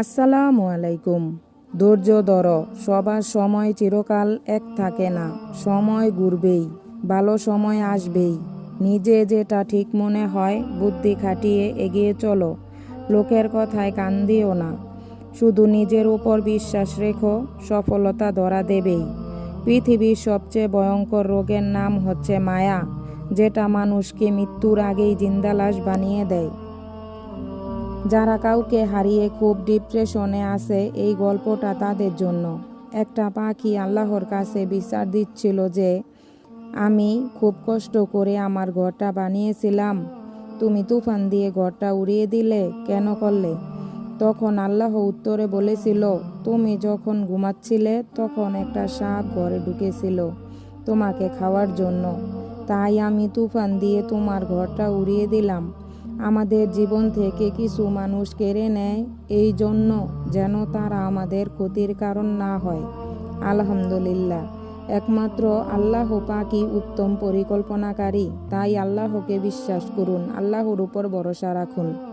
আসসালামু আলাইকুম। ধৈর্য ধর, সবার সময় চিরকাল এক থাকে না, সময় ঘুরবেই, ভালো সময় আসবেই। নিজে যেটা ঠিক মনে হয়, বুদ্ধি খাটিয়ে এগিয়ে চলো। লোকের কথায় কান দিও না, শুধু নিজের উপর বিশ্বাস রেখো, সফলতা ধরা দেবেই। পৃথিবীর সবচেয়ে ভয়ঙ্কর রোগের নাম হচ্ছে মায়া, যেটা মানুষকে মৃত্যুর আগেই জিন্দালাশ বানিয়ে দেয়। যারা কাউকে হারিয়ে খুব ডিপ্রেশনে আছে, এই গল্পটা তাদের জন্য। একটা পাখি আল্লাহর কাছে বিচার দিচ্ছিল যে, আমি খুব কষ্ট করে আমার ঘরটা বানিয়েছিলাম। তুমি তুফান দিয়ে ঘরটা উড়িয়ে দিলে কেন করলে? তখন আল্লাহ উত্তরে বলেছিল, তুমি যখন ঘুমাচ্ছিলে, তখন একটা সাপ ঘরে ঢুকেছিল তোমাকে খাওয়ার জন্য। তাই আমি তুফান দিয়ে তোমার ঘরটা উড়িয়ে দিলাম। আমাদের জীবন থেকে কিছু মানুষ কেড়ে নেয়, এই জন্য যেন তারা আমাদের ক্ষতির কারণ না হয়। আলহামদুলিল্লাহ। একমাত্র আল্লাহ পাকি উত্তম পরিকল্পনাকারী, তাই আল্লাহকে বিশ্বাস করুন, আল্লাহর উপর ভরসা রাখুন।